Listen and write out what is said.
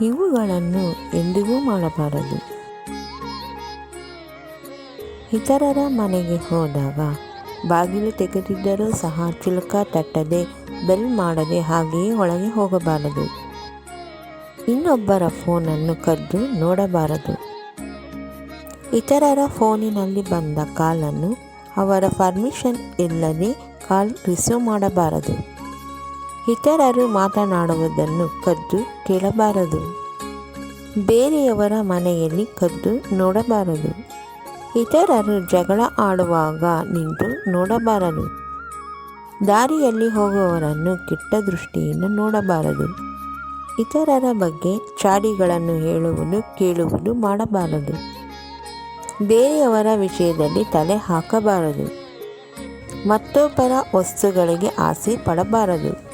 ಇವುಗಳನ್ನು ಎಂದಿಗೂ ಮಾಡಬಾರದು. ಇತರರ ಮನೆಗೆ ಹೋದಾಗ ಬಾಗಿಲು ತೆಗೆದಿದ್ದರೂ ಸಹ ಚಿಲಕ ತಟ್ಟದೆ, ಬೆಲ್ ಮಾಡದೆ ಹಾಗೆಯೇ ಒಳಗೆ ಹೋಗಬಾರದು. ಇನ್ನೊಬ್ಬರ ಫೋನನ್ನು ಕದ್ದು ನೋಡಬಾರದು. ಇತರರ ಫೋನಿನಲ್ಲಿ ಬಂದ ಕಾಲನ್ನು ಅವರ ಪರ್ಮಿಷನ್ ಇಲ್ಲದೆ ಕಾಲ್ ರಿಸೀವ್ ಮಾಡಬಾರದು. ಇತರರು ಮಾತನಾಡುವುದನ್ನು ಕದ್ದು ಕೇಳಬಾರದು. ಬೇರೆಯವರ ಮನೆಯಲ್ಲಿ ಕದ್ದು ನೋಡಬಾರದು. ಇತರರು ಜಗಳ ಆಡುವಾಗ ನಿಂತು ನೋಡಬಾರದು. ದಾರಿಯಲ್ಲಿ ಹೋಗುವವರನ್ನು ಕೆಟ್ಟ ದೃಷ್ಟಿಯಿಂದ ನೋಡಬಾರದು. ಇತರರ ಬಗ್ಗೆ ಚಾಡಿಗಳನ್ನು ಹೇಳುವುದು, ಕೇಳುವುದು ಮಾಡಬಾರದು. ಬೇರೆಯವರ ವಿಷಯದಲ್ಲಿ ತಲೆ ಹಾಕಬಾರದು. ಮತ್ತೊಬ್ಬರ ವಸ್ತುಗಳಿಗೆ ಆಸೆ ಪಡಬಾರದು.